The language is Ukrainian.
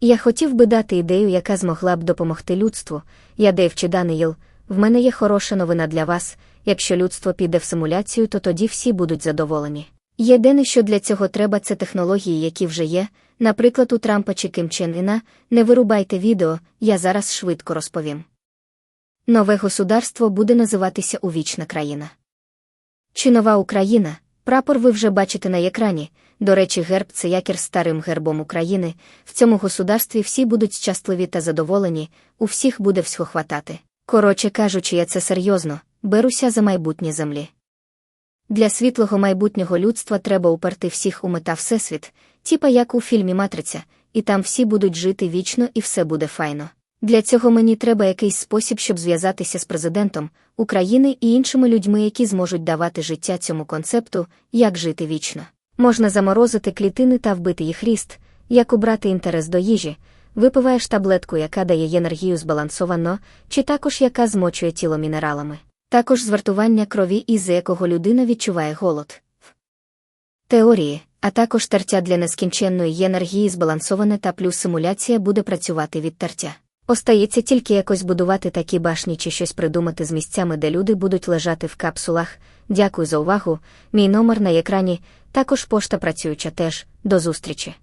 Я хотів би дати ідею, яка змогла б допомогти людству. Я Дейв чи Даниїл. В мене є хороша новина для вас. Якщо людство піде в симуляцію, то тоді всі будуть задоволені. Єдине, що для цього треба, це технології, які вже є. Наприклад, у Трампа чи Ким Чен Іна. Не вирубайте відео, я зараз швидко розповім. Нове государство буде називатися Увічна країна. Чи нова Україна? Прапор ви вже бачите на екрані. До речі, герб це якір старим гербом України. В цьому государстві всі будуть щасливі та задоволені, у всіх буде всього хватати. Коротше кажучи, я це серйозно, беруся за майбутнє землі. Для світлого майбутнього людства треба уперти всіх у мета Всесвіт, типа як у фільмі Матриця, і там всі будуть жити вічно і все буде файно. Для цього мені треба якийсь спосіб, щоб зв'язатися з президентом України і іншими людьми, які зможуть давати життя цьому концепту, як жити вічно. Можна заморозити клітини та вбити їх ріст, як убрати інтерес до їжі, випиваєш таблетку, яка дає енергію збалансовано, чи також яка змочує тіло мінералами. Також звартування крові, із якого людина відчуває голод. Теорії, а також тертя для нескінченної енергії збалансоване та плюс симуляція буде працювати від тертя. Остається тільки якось будувати такі башні чи щось придумати з місцями, де люди будуть лежати в капсулах. Дякую за увагу. Мій номер на екрані, також пошта працююча теж. До зустрічі.